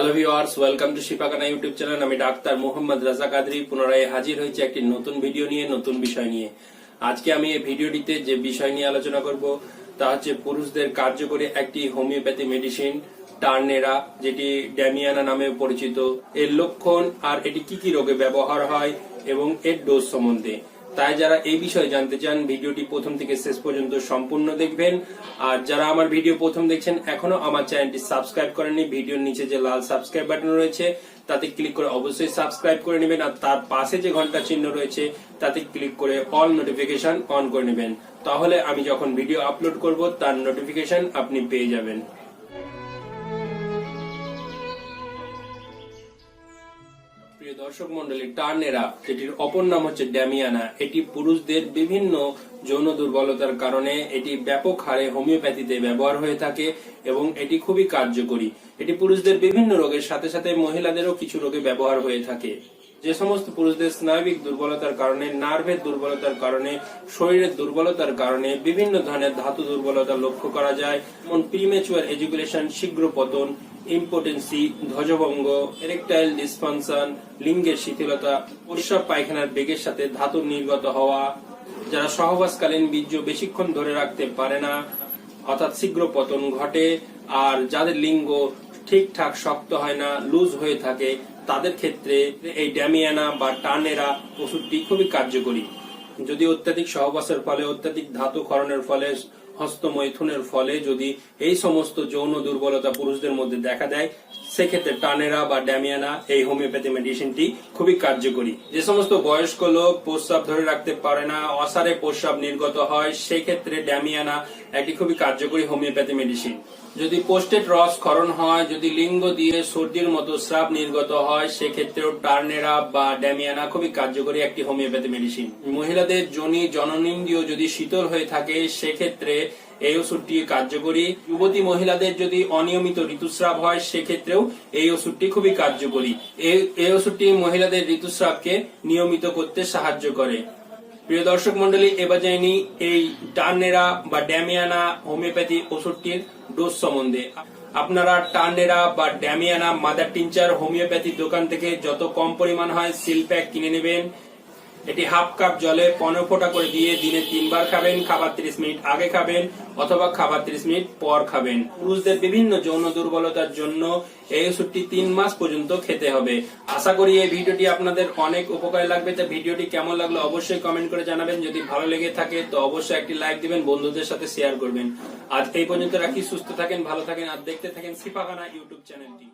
Hello viewers welcome to শিপাকানা YouTube channel আমি doctor Mohammad Raja Qadri পুনরায় হাজির হয়েছে একটি নতুন ভিডিও নিয়ে, নতুন বিষয় নিয়ে। আজকে আমি এই ভিডিওটিতে যে বিষয় নিয়ে আলোচনা করব, তা হচ্ছে পুরুষদের কার্যকরী একটি হোমিওপ্যাথি মেডিসিন টার্নেরা যেটি ড্যামিয়ানা নামে পরিচিত। এর লক্ষণ আর এটি কি কি রোগে ব্যবহার হয় এবং এর ডোজ সম্বন্ধে। তাই যারা এই বিষয়ে জানতে চান, ভিডিওটি প্রথম থেকে শেষ পর্যন্ত সম্পূর্ণ দেখবেন। আর যারা আমার ভিডিও প্রথম দেখছেন, এখনও আমার চ্যানেলটি সাবস্ক্রাইব করেননি। ভিডিওর নিচে যে লাল সাবস্ক্রাইব বাটন রয়েছে, তাতে ক্লিক করে অবশ্যই সাবস্ক্রাইব করে নেবেন। আর তার পাশে যে ঘণ্টা চিহ্ন রয়েছে, তাতে ক্লিক করে অল নোটিফিকেশন অন করে নেবেন। তাহলে আমি যখন ভিডিও আপলোড করব, তার নোটিফিকেশন আপনি পেয়ে যাবেন। প্রিয় দর্শক মন্ডলী, টার্নেরা, যেটির অপর নাম হচ্ছে ড্যামিয়ানা, এটি পুরুষদের বিভিন্ন যৌন দুর্বলতার কারণে এটি ব্যাপক হারে হোমিওপ্যাথিতে ব্যবহার হয়ে থাকে এবং এটি খুবই কার্যকরী। এটি পুরুষদের বিভিন্ন রোগের সাথে সাথে মহিলাদেরও কিছু রোগে ব্যবহার হয়ে থাকে। যে সমস্ত পুরুষদের স্নায়বিক দুর্বলতার কারণে, নার্ভের দুর্বলতার কারণে, শরীরের দুর্বলতার কারণে বিভিন্ন ধরনের ধাতু দুর্বলতা লক্ষ্য করা যায়, যেমন প্রিমেচুয়ার এডুকেশন শীঘ্র পতন ইম্পোটেন্সি ধ্বজভঙ্গ এরেকটাইল ডিসফাংশন লিঙ্গের শিথিলতা প্রস্রাব পায়খানার বেগের সাথে ধাতু নির্গত হওয়া, যারা সহবাসকালীন বীর্য বেশিক্ষণ ধরে রাখতে পারে না, অর্থাৎ শীঘ্র পতন ঘটে, আর যাদের লিঙ্গ ঠিকঠাক শক্ত হয় না লুজ হয়ে থাকে, তাদের ক্ষেত্রে এই ড্যামিয়ানা বা টানেরা ওষুধটি খুবই কার্যকরী। যদি অত্যাধিক সহবাসের ফলে, অত্যাধিক ধাতু ক্ষরণের ফলে, হস্তমৈথুনের ফলে যদি এই সমস্ত যৌন দুর্বলতা পুরুষদের মধ্যে দেখা দেয়, সেক্ষেত্রে টানেরা বা ড্যামিয়ানা এই হোমিওপ্যাথি মেডিসিনটি খুবই কার্যকরী। যে সমস্ত বয়স্ক লোক প্রস্রাব ধরে রাখতে পারে না, অসারে প্রস্রাব নির্গত হয়, সেক্ষেত্রে ড্যামিয়ানা একটি খুবই কার্যকরী হোমিওপ্যাথি মেডিসিন। যদি পোস্টেড রস ক্ষরণ হয়, যদি লিঙ্গ দিয়ে সর্দির মতো স্রাব নির্গত হয়, সেক্ষেত্রেও টার্নেরা বা ড্যামিয়ানা খুবই কার্যকরী একটি হোমিওপ্যাথি মেডিসিন। মহিলাদের জনি, জননেন্দ্রিয় যদি শীতল হয়ে থাকে, সেক্ষেত্রে এই ওষুধটি কার্যকরী। যুবতী মহিলাদের যদি অনিয়মিত ঋতুস্রাব হয়, সেক্ষেত্রেও এই ওষুধটি খুবই কার্যকরী। এই- ওষুধটি মহিলাদের ঋতুস্রাবকে নিয়মিত করতে সাহায্য করে। প্রিয় দর্শক মন্ডলী এবার জানি এই টার্নেরা বা ড্যামিয়ানা হোমিওপ্যাথি ওষুধটির ডোজ সম্বন্ধে। আপনারা টান্ডেরা বা ড্যামিয়ানা মাদার টিনচার হোমিওপ্যাথি দোকান থেকে যত কম পরিমাণ হয় সিল প্যাক কিনে নেবেন। এটি হাফ কাপ জলে পনেরো ফোঁটা করে দিয়ে দিনে তিনবার খাবেন, খাবার তিরিশ মিনিট আগে খাবেন অথবা খাবার তিরিশ মিনিট পর খাবেন। পুরুষদের বিভিন্ন যৌন দুর্বলতার জন্য এই ওষুধটি তিন মাস পর্যন্ত খেতে হবে। আশা করি এই ভিডিওটি আপনাদের অনেক উপকারে লাগবে। তা ভিডিওটি কেমন লাগল অবশ্যই কমেন্ট করে জানাবেন। যদি ভালো লেগে থাকে তো অবশ্যই একটি লাইক দিবেন, বন্ধুদের সাথে শেয়ার করবেন। আজ এই পর্যন্ত রাখি, সুস্থ থাকেন, ভালো থাকেন, আর দেখতে থাকেন সিপাখানা ইউটিউব চ্যানেলটি।